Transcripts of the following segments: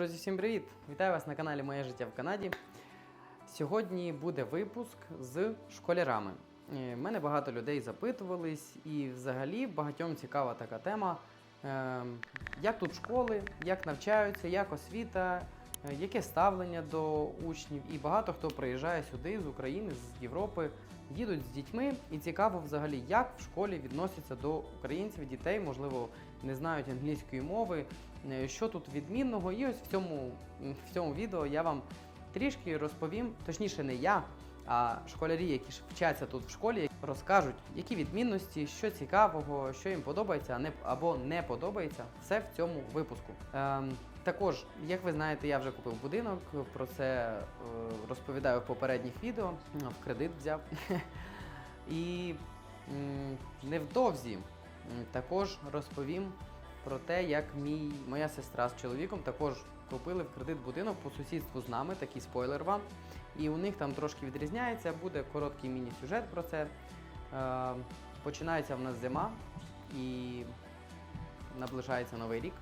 Друзі, всім привіт! Вітаю вас на каналі Моє життя в Канаді. Сьогодні буде випуск з школярами. Е, Мене багато людей запитувались, і взагалі багатьом цікава така тема. е, Як тут школи, як навчаються, як освіта, е, яке ставлення до учнів. І багато хто приїжджає сюди з України, з Європи, їдуть з дітьми, і цікаво взагалі, як в школі відносяться до українців, дітей, можливо, не знають англійської мови, що тут відмінного. І ось в цьому, в цьому відео я вам трішки розповім, точніше, не я, а школярі, які вчаться тут в школі, розкажуть, які відмінності, що цікавого, що їм подобається або не подобається. Все в цьому випуску. Ем, також, як ви знаєте, я вже купив будинок. Про це е, розповідаю в попередніх відео. В кредит взяв. І невдовзі також розповім про те, як мій, моя сестра з чоловіком також купили в кредит будинок по сусідству з нами, такий спойлер вам. І у них там трошки відрізняється, буде короткий міні-сюжет про це. Е, починається в нас зима і наближається новий рік.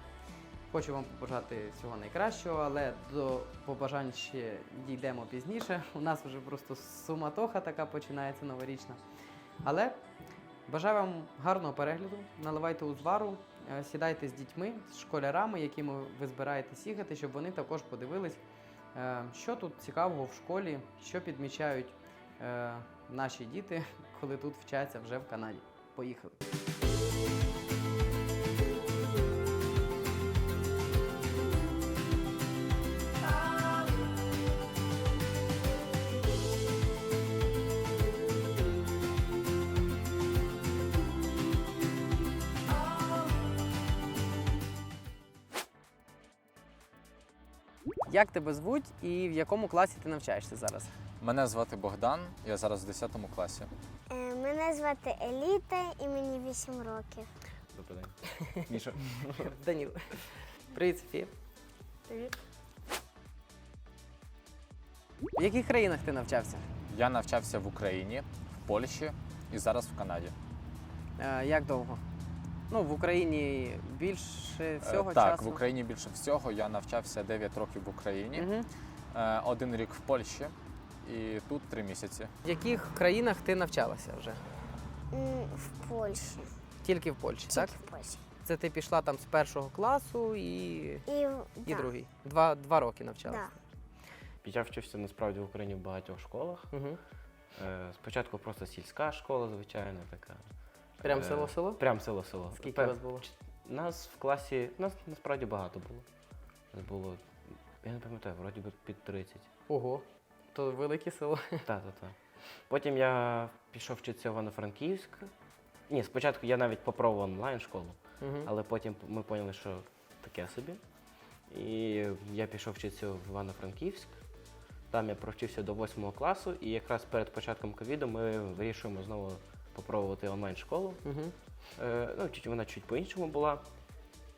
Хочу вам побажати всього найкращого, але до побажань ще дійдемо пізніше. У нас вже просто суматоха така починається новорічна. Але бажаю вам гарного перегляду, наливайте узвару, сідайте з дітьми, з школярами, якими ви збираєтесь їхати, щоб вони також подивились, е, що тут цікавого в школі, що підмічають е, наші діти, коли тут вчаться вже в Канаді. Поїхали! Як тебе звуть і в якому класі ти навчаєшся зараз? Мене звати Богдан, я зараз в 10 класі. Е, Мене звати Еліта і мені 8 років. Добрий день. Міша. Даніл. Привіт, Софія. Привіт. В яких країнах ти навчався? Я навчався в Україні, в Польщі і зараз в Канаді. Е, як довго? Ну, в Україні більше Е, всього так, часу. в Україні більше всього. Я навчався 9 років в Україні, Угу. один рік в Польщі і тут 3 місяці. В яких країнах ти навчалася вже? В Польщі. Тільки в Польщі, Тільки так? в Польщі. Це ти пішла там з першого класу і, І, і да, другий. Два, два роки навчалася. Да. Я вчився насправді в Україні в багатьох школах. Угу. Спочатку просто сільська школа, звичайно, така. Прям Е, село-село? Прям село-село. Скільки Пер- вас було? Нас в класі, нас насправді багато було. Нас було, я не пам'ятаю, вроді би під 30. Ого. То велике село. Та-та-та. Потім я пішов вчитися в Івано-Франківськ. Ні, спочатку я навіть попробував онлайн школу, Угу. але потім ми поняли, що таке собі. І я пішов вчитися в Івано-Франківськ. Там я провчився до 8 класу, і якраз перед початком ковіду ми вирішуємо знову попробувати онлайн-школу. Угу. Е, ну, чуть вона чуть по-іншому була.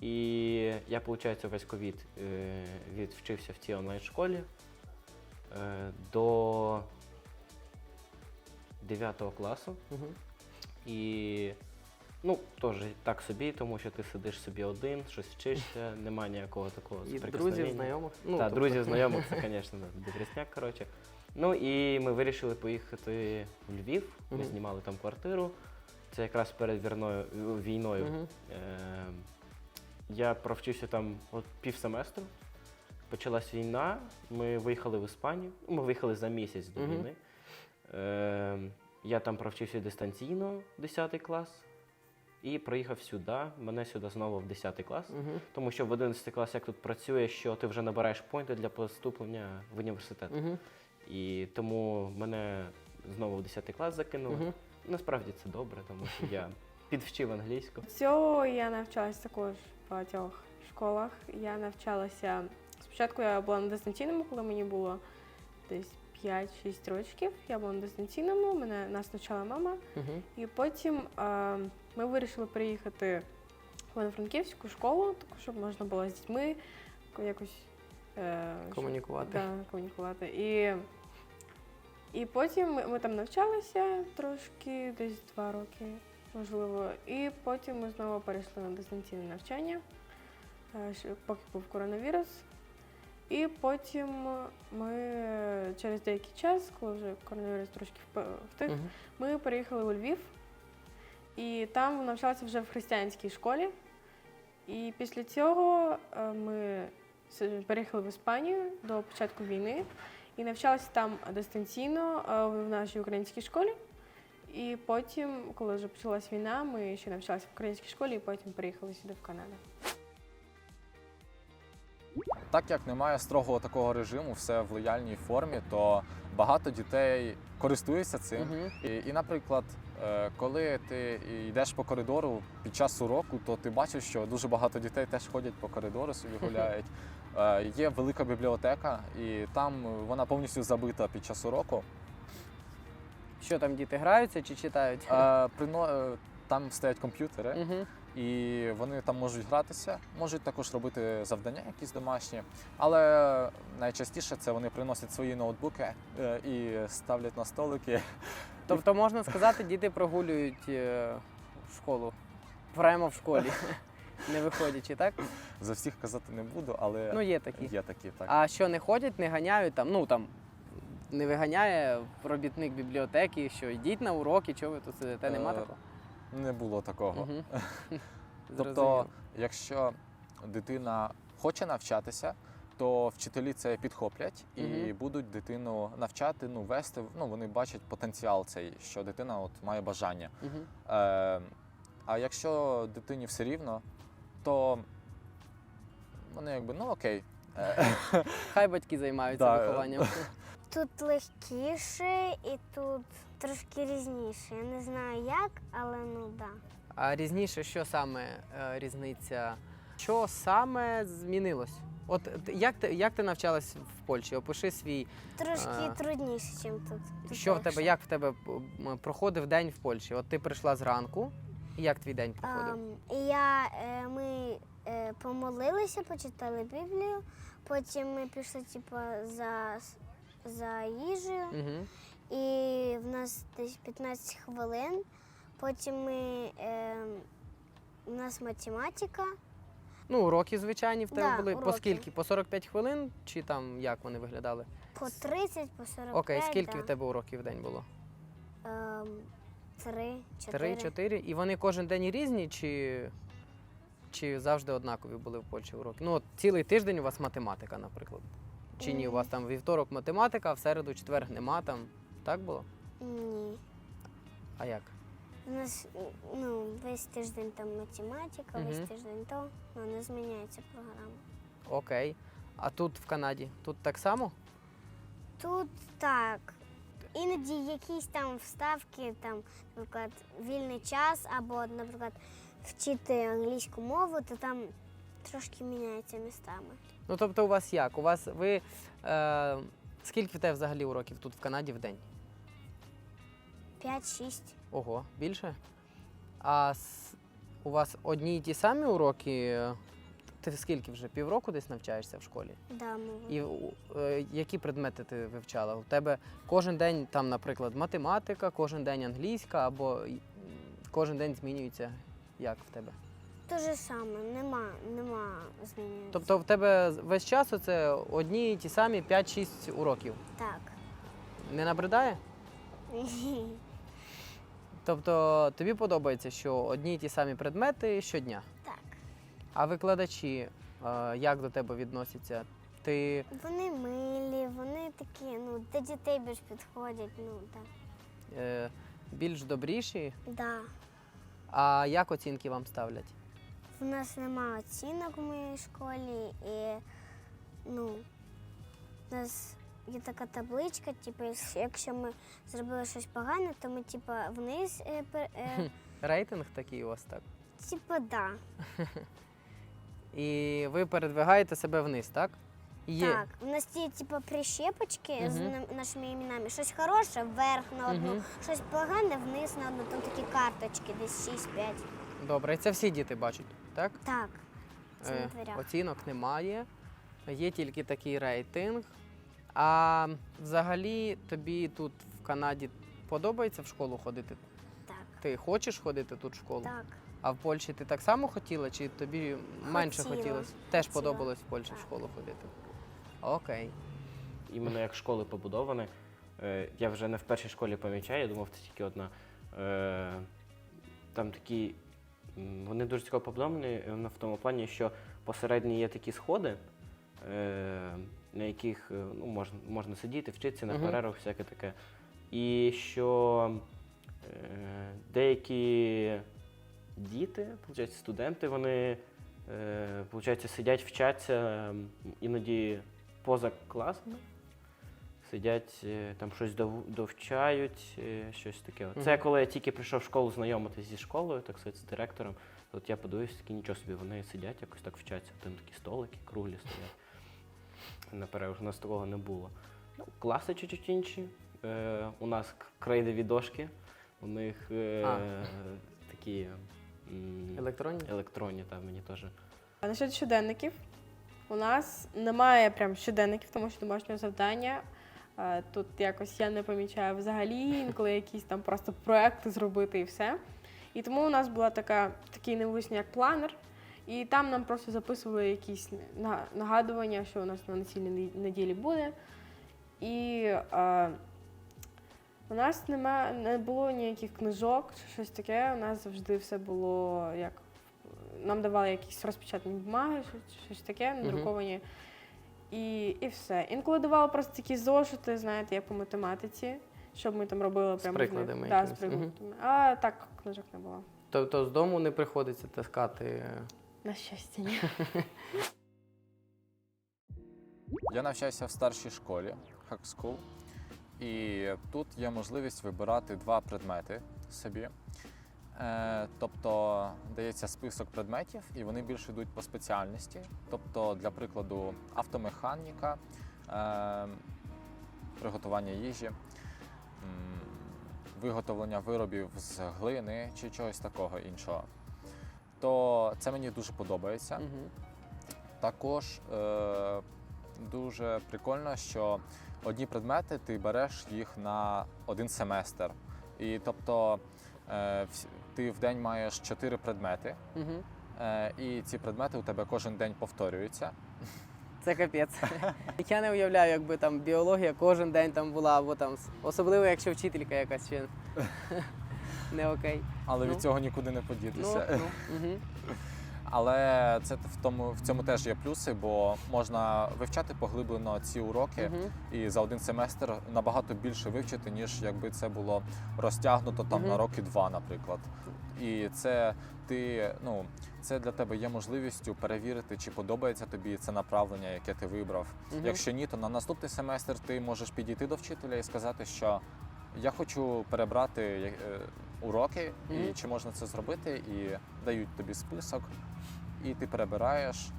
І я, виходить, весь ковід е, відвчився в цій онлайн-школі е, до 9 класу. Угу. І ну, теж так собі, тому що ти сидиш собі один, щось вчишся, немає ніякого такого І друзів, знайомих. Ну, так, тобто- друзів, знайомих, це, звісно, депресняк, коротше. Ну і ми вирішили поїхати в Львів. Ми Мгм. знімали там квартиру. Це якраз перед вірною, війною. Мгм. Е, я провчився там от півсеместру. Почалась війна, ми виїхали в Іспанію. Ну, Ми виїхали за місяць до Мгм. війни. Е, я там провчився дистанційно 10 клас і приїхав сюди. Мене сюди знову в 10 клас. Угу. Тому що в 11 клас як тут працює, що ти вже набираєш поінти для поступлення в університет. Угу. І тому мене знову в 10 клас закинули. Угу. Насправді це добре, тому що я підвчив англійську. Всього я навчалася також в багатьох школах. Я навчалася спочатку я була на дистанційному, коли мені було десь 5-6 років. Я була на дистанційному, мене нас навчала мама. Угу. І потім е, ми вирішили приїхати в Івано-Франківську школу, таку, щоб можна було з дітьми якось е, щоб- Комунікувати. Да, комунікувати. І, і потім ми, ми там навчалися трошки, десь два роки, можливо. І потім ми знову перейшли на дистанційне навчання, е, поки був коронавірус. І потім ми через деякий час, коли вже коронавірус трошки втих, Мгм. ми переїхали у Львів. І там навчалася вже в християнській школі. І після цього е, ми переїхали в Іспанію до початку війни і навчалася там дистанційно е, в нашій українській школі. І потім, коли вже почалась війна, ми ще навчалися в українській школі, і потім переїхали сюди в Канаду. Так як немає строгого такого режиму, все в лояльній формі, то багато дітей користуються цим. Мгм. І, і, наприклад, е, коли ти йдеш по коридору під час уроку, то ти бачиш, що дуже багато дітей теж ходять по коридору, собі гуляють. Е, Є велика бібліотека, і там вона повністю забита під час уроку. Що там діти граються чи читають? Е, прино- е, Там стоять комп'ютери, Мгм. і вони там можуть гратися, можуть також робити завдання якісь домашні. Але найчастіше це вони приносять свої ноутбуки е, і ставлять на столики. Тобто можна сказати, діти прогулюють е, школу. Прямо в школі, не виходячи, так? За всіх казати не буду, але Ну, є такі. є такі так. А що не ходять, не ганяють там, ну там не виганяє робітник бібліотеки, що йдіть на уроки, чого ви тут сидите, нема Е, такого? Не було такого. Мгм. Тобто, Зрозумів. якщо дитина хоче навчатися, то вчителі це підхоплять і Мгм. будуть дитину навчати, ну вести. Ну вони бачать потенціал цей, що дитина от має бажання. Мгм. Е, а якщо дитині все рівно, то вони якби ну окей. Е, Хай батьки займаються Да, е, вихованням. Тут легкіше і тут трошки різніше. Я не знаю як, але ну да. А різніше, що саме е, різниця? Що саме змінилось? От як ти, як ти навчалась в Польщі? Опиши свій, Трошки А. трудніше, ніж тут. Тут що в тебе, як в тебе м, проходив день в Польщі? От ти прийшла зранку, і як твій день проходив? Ам, я, е, е, помолилися, почитали Біблію, потім ми пішли типу, за, за їжею, Угу. і в нас десь 15 хвилин. Потім ми, е, у нас математика. Ну, уроки звичайні в тебе Да, були. По скільки? По 45 хвилин? Чи там як вони виглядали? По 30, по 45. Окей, скільки да. в тебе уроків в день було? Ем, Три, чотири. Три-чотири. І вони кожен день різні, чи, чи завжди однакові були в Польщі уроки? Ну, от цілий тиждень у вас математика, наприклад. Чи ні, у вас там вівторок математика, а в середу, четвер нема там. Так було? Ні. А як? У нас ну, весь тиждень там математика, Мгм. весь тиждень то, ну не зміняється програма. Окей. А тут в Канаді? Тут так само? Тут так. Іноді якісь там вставки, там, наприклад, вільний час, або, наприклад, вчити англійську мову, то там трошки міняється містами. Ну тобто у вас як? У вас ви. Е, скільки в тебе взагалі уроків тут в Канаді в день? 5-6. Ого, більше? А с- у вас одні й ті самі уроки? Ти скільки вже? Півроку десь навчаєшся в школі? Да, мову. І у- е, які предмети ти вивчала? У тебе кожен день там, наприклад, математика, кожен день англійська, або м, кожен день змінюється як в тебе? Те же саме, нема, нема змінюється. Тобто в тебе весь час це одні й ті самі 5-6 уроків. Так. Не набридає? Тобто тобі подобається, що одні й ті самі предмети щодня. так. А викладачі е, як до тебе відносяться? Ти Вони милі, вони такі, ну, до дітей більш підходять, ну так. е, більш добріші, Да. А як оцінки вам ставлять? У нас нема оцінок в моїй школі, і ну, у нас є така табличка, типу, якщо- ми зробили щось погане, то ми типу, вниз, е, е, Рейтинг такий у вас так. типу, да. І ви передвигаєте себе вниз, так? Є. Так, у нас є типу, прищепочки з нашими іменами. Щось хороше вверх на одну, Мгм. щось погане вниз на одну. Там такі карточки, десь 6-5. Добре, це всі діти бачать, так? Так. Це Е, на оцінок немає, є тільки такий рейтинг. А взагалі тобі тут в Канаді подобається в школу ходити? Так, Ти хочеш ходити тут в школу? так. А в Польщі ти так само хотіла, чи тобі менше Хотіла. хотілося? Теж Хотіла. подобалось в Польщі в школу ходити. Окей. іменно як школи побудовані. Е, Я вже не в першій школі помічаю, я думав, це тільки одна. Е, Там такі, вони дуже цікаво побудовані е, в тому плані, що посередині є такі сходи, на яких ну, можна, можна сидіти, вчитися на перервах, всяке таке. І що деякі діти, студенти, вони сидять, вчаться іноді поза класами. Сидять, е, там щось дов- довчають, е, щось таке. Це коли я тільки прийшов в школу знайомитися зі школою, так сказати, з директором. От я подивився, такі нічого собі, вони сидять, якось так вчаться. Там такі столики круглі стоять. На перервах у нас такого не було. Ну, класи чуть-чуть інші. Е, у нас крейдові дошки, у них е, А. такі м, Електронні? електронні, там мені теж. А насчет щоденників. У нас немає прям щоденників, тому що домашнього завдання. е, Тут якось я не помічаю взагалі, інколи якісь там просто проекти зробити і все. І тому у нас була така, такий невеличкий як планер, і там нам просто записували якісь нагадування, що у нас на неділі, неділі буде. І е, у нас нема, не було ніяких книжок чи щось таке. У нас завжди все було як нам давали якісь розпечатані бумаги, щось, щось таке, надруковані. І, і все. Інколи давали просто такі зошити, знаєте, як по математиці, щоб ми там робили З прямо прикладами Да, з якимись, мгм. прикладами. А так книжок не було. Тобто з дому не приходиться таскати. На щастя, ні. Я навчаюся в старшій школі Hack School, і тут є можливість вибирати два предмети собі. Е, тобто дається список предметів, і вони більше йдуть по спеціальності. Тобто, для прикладу, автомеханіка, е, приготування їжі, виготовлення виробів з глини чи чогось такого іншого. То це мені дуже подобається. Угу. Також е, дуже прикольно, що одні предмети ти береш їх на один семестр. І тобто ти в день маєш чотири предмети, Угу. е, і ці предмети у тебе кожен день повторюються. Це капець. Я не уявляю, якби там біологія кожен день там була, або там с- особливо, якщо вчителька якась ще не окей. Але Ну. від цього нікуди не Ну, подітися. ну, угу. Але це в тому в цьому теж є плюси, бо можна вивчати поглиблено ці уроки. Угу. і за один семестр набагато більше вивчити, ніж якби це було розтягнуто там Мгм. на роки два, наприклад. І це ти, ну, це для тебе є можливістю перевірити, чи подобається тобі це направлення, яке ти вибрав. Мгм. Якщо ні, то на наступний семестр ти можеш підійти до вчителя і сказати, що я хочу перебрати е, уроки, і чи можна це зробити, і дають тобі список, і ти перебираєш,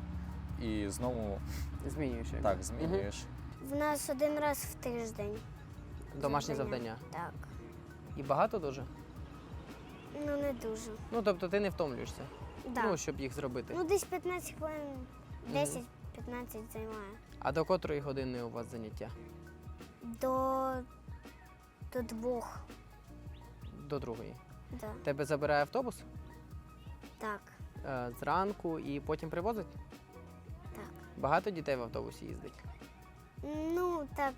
і знову Змінюєш. якби. так змінюєш. В нас один раз в тиждень. Домашні завдання. Так. І багато дуже? Ну не дуже. Ну, тобто ти не втомлюєшся, Да. ну, щоб їх зробити. Ну, десь 15 хвилин, 10-15 займає. А до котрої години у вас заняття? До, до двох. До другої. Да. Тебе забирає автобус Так, е, зранку і потім привозить? так. Багато дітей в автобусі їздить. Ну, так,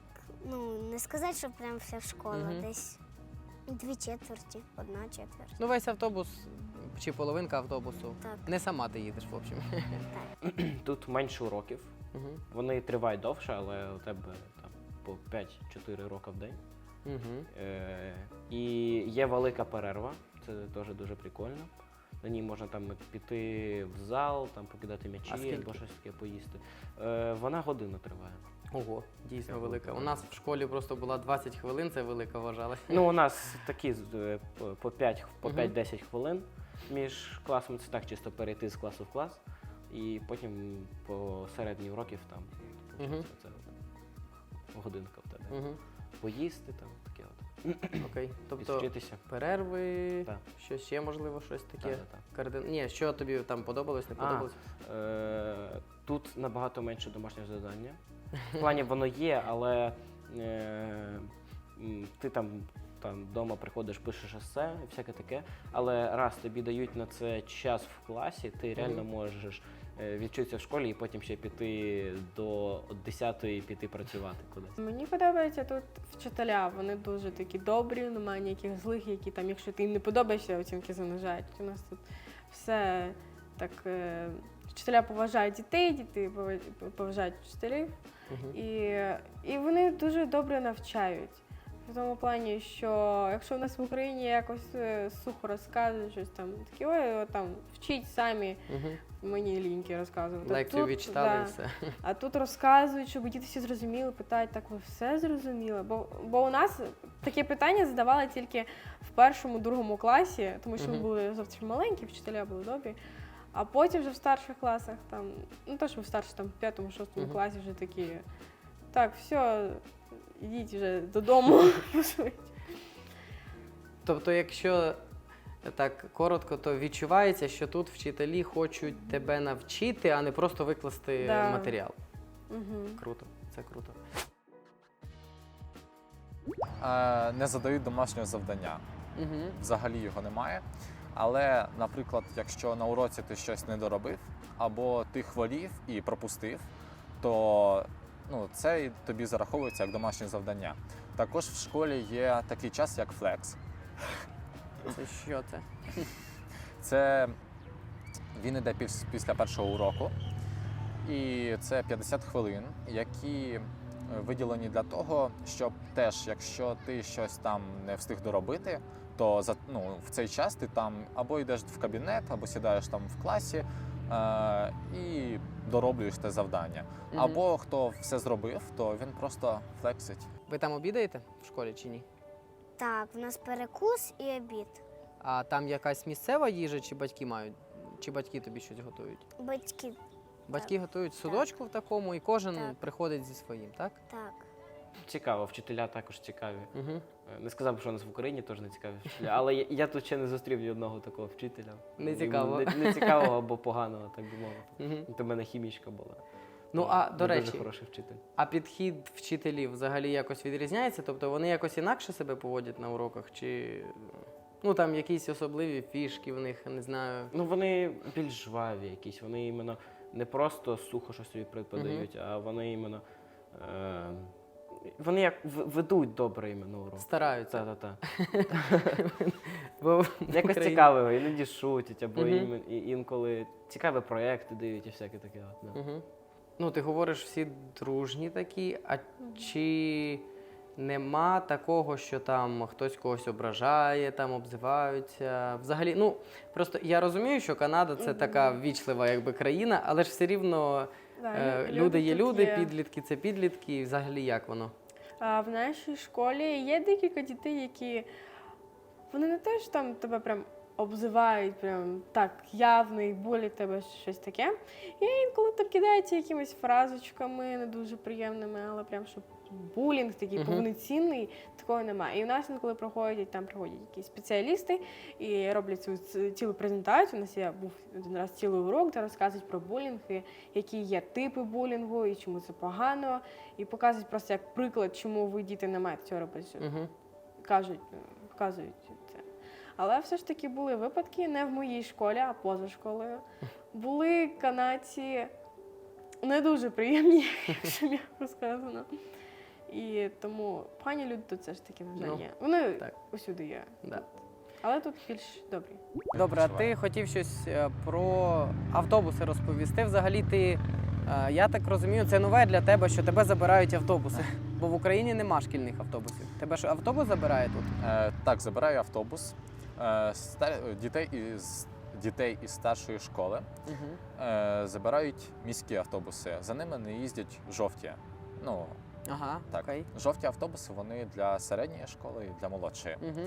ну, не сказати, що прям вся школа. Мгм. Десь дві четверті, одна четверть. Ну, весь автобус чи половинка автобусу. Так. Не сама ти їдеш, в общем. Тут менше уроків. Угу. Вони тривають довше, але у тебе там по 5-4 роки в день. Угу. Е, і є велика перерва, це теж дуже прикольно. На ній можна там піти в зал, там покидати м'ячі або щось таке поїсти. Е, вона годину триває. Ого, дійсно велика. У нас в школі просто була 20 хвилин, це велика вважали. Ну, у нас такі е, по- по 5 по Мгм. 5-10 хвилин між класами. Це так чисто перейти з класу в клас. І потім по середній уроків там Мгм. це годинка в тебе. Угу. Поїсти там. Окей. Тобто Відвчитися. перерви, Так. що ще можливо, щось таке. Так, так, так. Кардин... Ні, що тобі там подобалось, не А, подобалось? Е, тут набагато менше домашнього завдання. В плані воно є, але е, м, ти там, там вдома приходиш, пишеш есе і всяке таке. Але раз тобі дають на це час в класі, ти реально можеш е, відчитися в школі і потім ще піти до 10-ї піти працювати кудись. Мені подобається тут вчителя. Вони дуже такі добрі, немає ніяких злих, які там, якщо ти їм не подобаєшся, оцінки занижають. У нас тут все так. е, Вчителя поважають дітей, діти поваж- поважають вчителів. Мгм. І, і вони дуже добре навчають. В тому плані, що якщо в нас в Україні якось е, сухо розказують щось там, такі ой, о, там вчіть самі, Мгм. мені ліньки розказувати. Лекцію Тут, відчитали да, і все. а тут розказують, щоб діти всі зрозуміли, питають, так ви все зрозуміли? Бо, бо у нас таке питання задавали тільки в першому, другому класі, тому що ми Мгм. були зовсім маленькі, вчителя були добрі. А потім вже в старших класах, там, ну то, що в старших, там, в п'ятому, шостому Мгм. класі вже такі. Так, все, йдіть вже додому. Тобто, якщо так коротко, то відчувається, що тут вчителі хочуть тебе навчити, а не просто викласти Да. матеріал. Мгм. Круто, це круто. Е, Не задають домашнього завдання. Угу. взагалі його немає. Але, наприклад, якщо на уроці ти щось не доробив, або ти хворів і пропустив, то ну, це і тобі зараховується як домашнє завдання. Також в школі є такий час, як флекс. Це що це? Це він іде після першого уроку, і це 50 хвилин, які е, виділені для того, щоб теж, якщо ти щось там не встиг доробити, то за ну, в цей час ти там або йдеш в кабінет, або сідаєш там в класі і дороблюєш те завдання. Мгм. Або хто все зробив, то він просто флексить. Ви там обідаєте в школі чи ні? Так, в нас перекус і обід. А там якась місцева їжа, чи батьки мають? Чи батьки тобі щось готують? Батьки Батьки готують судочку в такому, і кожен Так. приходить зі своїм, так? так. Цікаво, вчителя також цікаві. Угу. Не сказав, що у нас в Україні теж не цікаві вчителя, але я, я тут ще не зустрів ні одного такого вчителя. Не цікавого. Не, не цікавого або поганого, так би мовити. Угу. Це в мене хімічка була. Ну а до речі, Дуже хороший вчитель. а підхід вчителів взагалі якось відрізняється? Тобто вони якось інакше себе поводять на уроках, чи ну там якісь особливі фішки в них, не знаю. Ну вони більш жваві якісь, вони іменно не просто сухо щось собі преподають, а вони іменно. Е, вони як ведуть добре іменно урок. Стараються. Та-та-та. Бо Якось Україні- цікаво, іноді шутять, або Мгм. імен- і- інколи цікаві проекти дають і всяке таке. От, да. Угу. Ну, ти говориш, всі дружні такі, а чи нема такого, що там хтось когось ображає, там обзиваються? Взагалі, ну просто я розумію, що Канада це така ввічлива якби країна, але ж все рівно е, люди є люди, є. підлітки це підлітки, і взагалі як воно? А в нашій школі є декілька дітей, які вони не те, що там тебе прям обзивають, прям так явно і болять тебе щось таке. І інколи там кидаються якимись фразочками не дуже приємними, але прям щоб булінг такий Мгм. повноцінний, такого немає. І у нас інколи проходять там приходять якісь спеціалісти і роблять цю цілу презентацію. У нас є був один раз цілий урок, де розказують про булінг, і які є типи булінгу і чому це погано. І показують просто як приклад, чому ви діти не маєте цього робити. Угу. Кажуть, е, вказують це. Але все ж таки були випадки не в моїй школі, а поза школою. Були канадці не дуже приємні, якщо м'яко сказано. І тому погані люди тут все ж таки, на жаль, Ну, є. Вони так. усюди є. Да. Але тут більш добрі. Добре, а ти хотів щось е, про автобуси розповісти. Взагалі, ти, е, я так розумію, це нове для тебе, що тебе забирають автобуси. Бо в Україні нема шкільних автобусів. Тебе ж автобус забирає тут? Е, так, забираю автобус е, ста- дітей із дітей із старшої школи. Угу. Е, забирають міські автобуси. За ними не їздять жовті. Ну Ага, так, окей. жовті автобуси вони для середньої школи і для молодшої. Угу.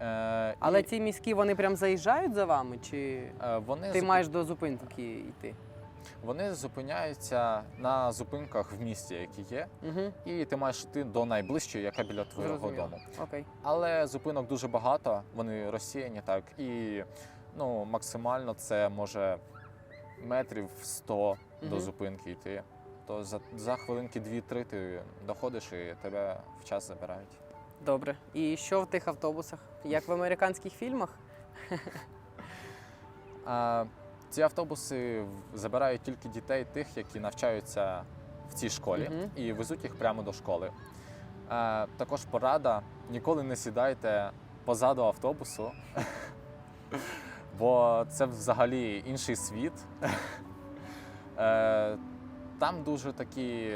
Е, Але і, ці міські вони прям заїжджають за вами, чи е, вони, ти зупи- маєш до зупинки йти? вони зупиняються на зупинках в місті, які є, Угу. і ти маєш йти до найближчої, яка біля твого Зрозуміло. дому. Окей. Але зупинок дуже багато, вони розсіяні так. І ну, максимально це може метрів 100 до зупинки йти. То за, за хвилинки 2-3 ти доходиш і тебе в час забирають. Добре. І що в тих автобусах? Як в американських фільмах? А, Ці автобуси забирають тільки дітей тих, які навчаються в цій школі, Мгм. і везуть їх прямо до школи. Е, також порада: ніколи не сідайте позаду автобусу, бо це взагалі інший світ. Там дуже такі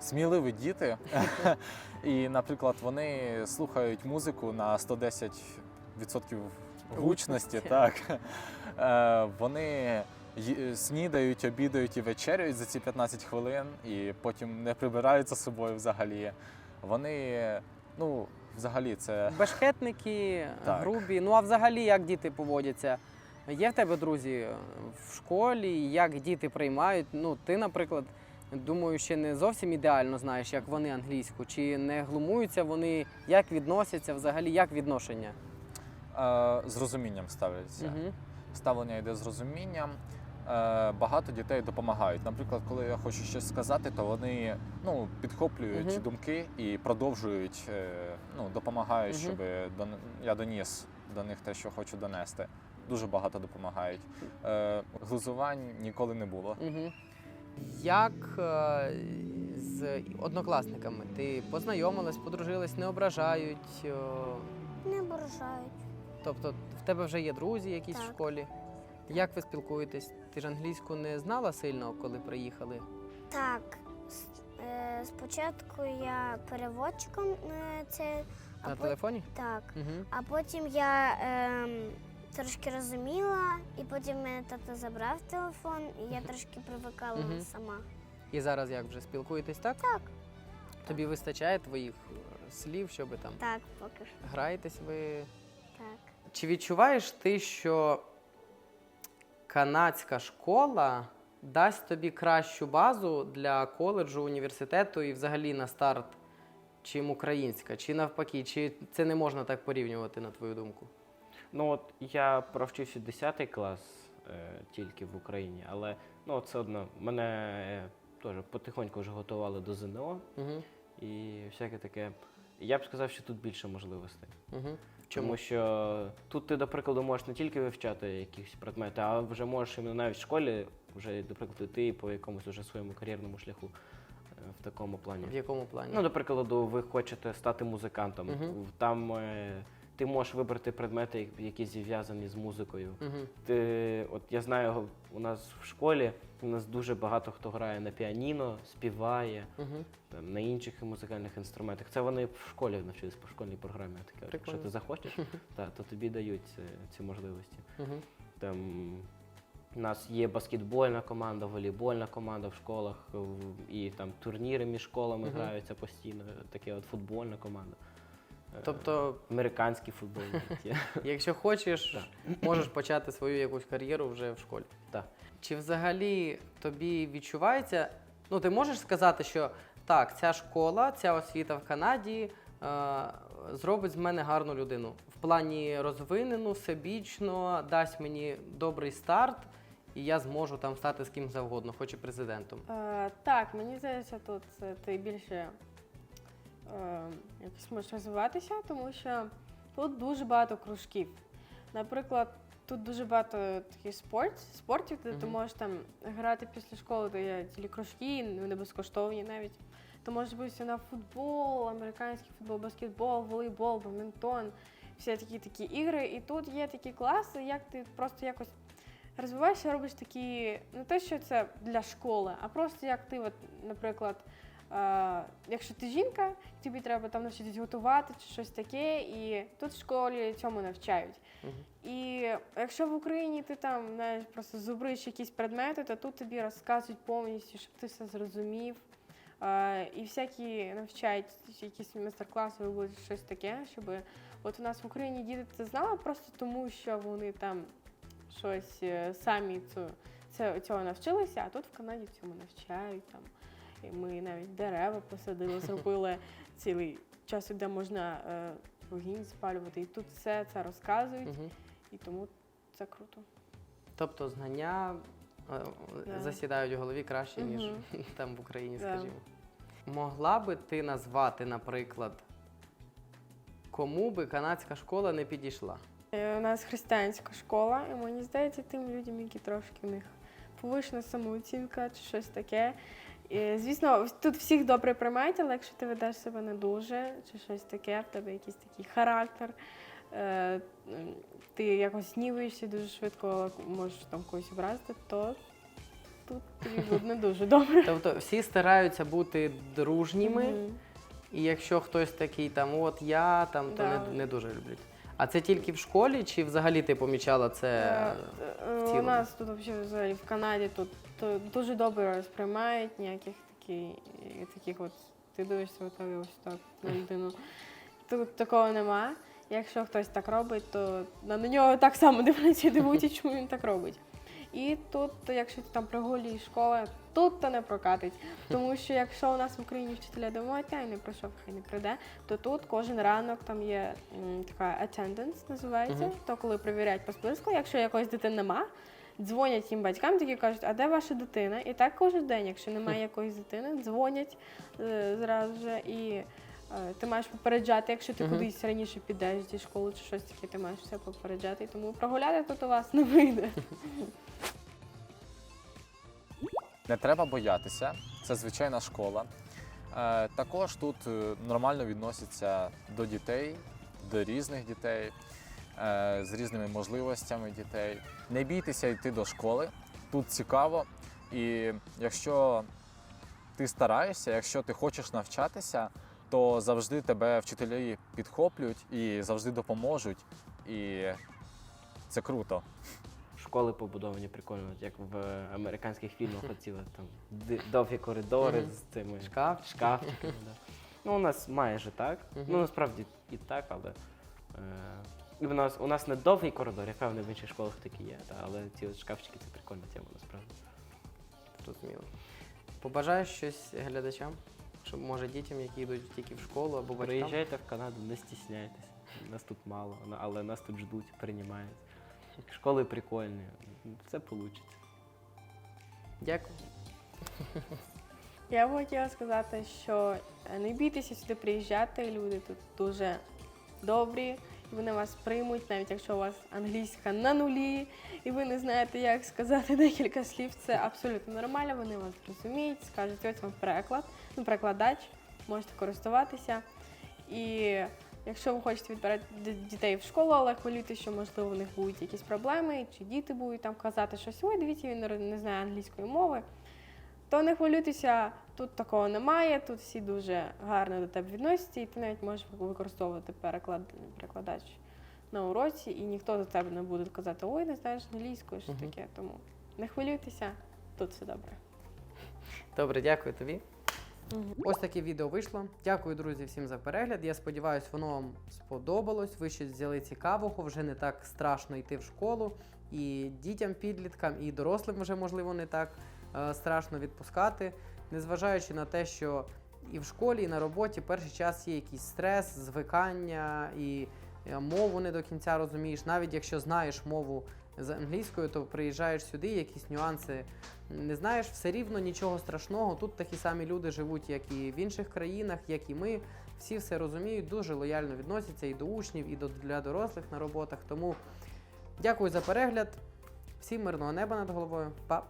сміливі діти. І, наприклад, вони слухають музику на 110% гучності. Так. Е, Вони снідають, обідають і вечеряють за ці 15 хвилин, і потім не прибирають за собою взагалі. Вони, ну, взагалі, це Бешкетники, Так. грубі. Ну а взагалі як діти поводяться? Є в тебе друзі в школі, як діти приймають? Ну, ти, наприклад, думаю, ще не зовсім ідеально знаєш, як вони англійську, чи не глумуються вони, як відносяться взагалі, як відношення? е, з розумінням ставляться. Угу. ставлення йде з розумінням. Е, Багато дітей допомагають. Наприклад, коли я хочу щось сказати, то вони ну, підхоплюють Мгм. думки і продовжують, е, ну, допомагають, Мгм. щоб я доніс до них те, що хочу донести. Дуже багато допомагають. Е, Глузувань ніколи не було. Угу. Як е, з однокласниками ти познайомилась, подружилась, не ображають? е, Не ображають. Тобто в тебе вже є друзі якісь в Так. школі? Як ви спілкуєтесь? Ти ж англійську не знала сильно, коли приїхали? Так, с- е, спочатку я переводчиком е, це, а На по- телефоні? так, Угу. а потім я ем, трошки розуміла, і потім мене тато забрав телефон, і я трошки привикала Мгм. сама. І зараз як вже спілкуєтесь, так? Так. Тобі вистачає твоїх е, слів, щоб там Так, поки що. граєтесь ви? Так. Чи відчуваєш ти, що канадська школа дасть тобі кращу базу для коледжу, університету і взагалі на старт, чим українська? Чи навпаки, чи це не можна так порівнювати, на твою думку? Ну от я провчився 10 клас е, тільки в Україні, але ну все одно мене е, теж потихоньку вже готували до ЗНО Угу. і всяке таке. Я б сказав, що тут більше можливостей. Угу. Чому? Тому що тут ти, до прикладу, можеш не тільки вивчати якісь предмети, а вже можеш іменно навіть в школі вже, до прикладу, йти по якомусь уже своєму кар'єрному шляху е, в такому плані. В якому плані? Ну, до прикладу, ви хочете стати музикантом. В- Там е, ти можеш вибрати предмети, які зв'язані з музикою. Угу. Ти, от я знаю, у нас в школі у нас дуже багато хто грає на піаніно, співає, Угу. там, на інших музикальних інструментах. Це вони в школі навчились по школьній програмі. Таке, якщо ти захочеш, та, то тобі дають ці, ці можливості. Угу. Там у нас є баскетбольна команда, волейбольна команда в школах, і там турніри між школами Мгм. граються постійно. Таке от футбольна команда. Тобто, американський футбол якщо хочеш, можеш почати свою якусь кар'єру вже в школі. Так. Чи взагалі тобі відчувається? Ну, ти можеш сказати, що так, ця школа, ця освіта в Канаді е, зробить з мене гарну людину. В плані розвинену, всебічно, дасть мені добрий старт, і я зможу там стати з ким завгодно, хоч і президентом. Е, так, мені здається, тут е, ти більше е, якось можеш розвиватися, тому що тут дуже багато кружків. Наприклад, тут дуже багато таких спорт, спортів, де ти Мгм. можеш там грати після школи, де є цілі кружки, вони безкоштовні навіть. Ти можеш бути на футбол, американський футбол, баскетбол, волейбол, бадмінтон, всі такі такі ігри. І тут є такі класи, як ти просто якось розвиваєшся, робиш такі, не те, що це для школи, а просто як ти, от, наприклад, е, якщо ти жінка, тобі треба там навчитись готувати чи щось таке, і тут в школі цьому навчають. Мгм. І якщо в Україні ти там знаєш, просто зубриш якісь предмети, то тут тобі розказують повністю, щоб ти все зрозумів. Е, і всякі навчають якісь майстер-класи, робити щось таке, щоб от у нас в Україні діти це знали просто тому, що вони там щось е, самі цю, це, цього навчилися, а тут в Канаді цьому навчають. Там. І ми навіть дерева посадили, зробили цілий час, де можна е, вогінь спалювати. І тут все це розказують, Мгм. і тому це круто. Тобто знання е, Да. засідають у голові краще, ніж Мгм. там в Україні, Да. скажімо. Могла би ти назвати, наприклад, кому би канадська школа не підійшла? Е, У нас християнська школа, і мені здається, тим людям, які трошки в них повишена самооцінка чи щось таке. І, звісно, тут всіх добре приймають, але якщо ти ведеш себе не дуже, чи щось таке, в тебе якийсь такий характер, е, ти якось гнівуєшся дуже швидко, можеш там когось образити, то тут тобі буде не дуже добре. Тобто всі стараються бути дружніми, Мгм. і якщо хтось такий там, от я там, то Да. не, не дуже люблять. А це тільки в школі, чи взагалі ти помічала це? Е, е, У цілому? нас тут взагалі, взагалі в Канаді тут то дуже добре сприймають, ніяких такі, таких от ти дивишся от ось так на людину. Тут такого нема. Якщо хтось так робить, то на на нього так само дивляться і дивуються, чому він так робить. І тут, якщо ти там прогулюєш школи, тут то не прокатить. Тому що якщо у нас в Україні вчителя думають, а не пройшов, хай не прийде, то тут кожен ранок там є м, така attendance, називається. Мгм. То коли перевіряють по списку, якщо якоїсь дитини нема, дзвонять їм батькам, такі кажуть, а де ваша дитина? І так кожен день, якщо немає якоїсь дитини, дзвонять е, зразу же і. е, Ти маєш попереджати, якщо ти Мгм. кудись раніше підеш зі школи чи щось таке, ти маєш все попереджати. Тому прогуляти тут у вас не вийде. Не треба боятися, це звичайна школа. Е, також тут е, нормально відносяться до дітей, до різних дітей, е, з різними можливостями дітей. Не бійтеся йти до школи, тут цікаво. І якщо ти стараєшся, якщо ти хочеш навчатися, то завжди тебе вчителі підхоплюють і завжди допоможуть. І це круто. Школи побудовані прикольно, як в американських фільмах от там довгі коридори з цими Шкаф? шкафчиками. Да. Ну, у нас майже так. Ну, насправді і так, але. Е, і в нас, у нас не довгий коридор, я певний в інших школах такі є, та, але ці от шкафчики це прикольна тема насправді. Зрозуміло. Побажаєш щось глядачам? Щоб, може, дітям, які йдуть тільки в школу або батькам? Приїжджайте в Канаду, не стісняйтесь. Нас тут мало, але нас тут ждуть, приймають. Школи прикольні, все вийде. Дякую. Я б хотіла сказати, що е, не бійтеся сюди приїжджати. Люди тут дуже добрі, вони вас приймуть, навіть якщо у вас англійська на нулі, і ви не знаєте, як сказати декілька слів. Це абсолютно нормально. Вони вас зрозуміють, скажуть, ось вам переклад, ну, перекладач, можете користуватися. І якщо ви хочете відбирати дітей в школу, але хвилюєтеся, що можливо у них будуть якісь проблеми, чи діти будуть там казати щось, ой, дивіться, він не знає англійської мови. То не хвилюйтеся, тут такого немає, тут всі дуже гарно до тебе відносяться, і ти навіть можеш використовувати переклад, перекладач на уроці, і ніхто до тебе не буде казати, ой, не знаєш англійської, що Мгм. таке. Тому не хвилюйтеся, тут все добре. Добре, дякую тобі. Ось таке відео вийшло. Дякую, друзі, всім за перегляд. Я сподіваюся, воно вам сподобалось. Ви щось взяли цікавого, вже не так страшно йти в школу. І дітям, підліткам, і дорослим вже можливо не так е, страшно відпускати. Незважаючи на те, що і в школі, і на роботі перший час є якийсь стрес, звикання і е, мову не до кінця розумієш. Навіть якщо знаєш мову з англійською, то приїжджаєш сюди, якісь нюанси не знаєш, все рівно нічого страшного. Тут такі самі люди живуть, як і в інших країнах, як і ми. Всі все розуміють, дуже лояльно відносяться і до учнів, і до для дорослих на роботах. Тому дякую за перегляд. Всім мирного неба над головою. Па!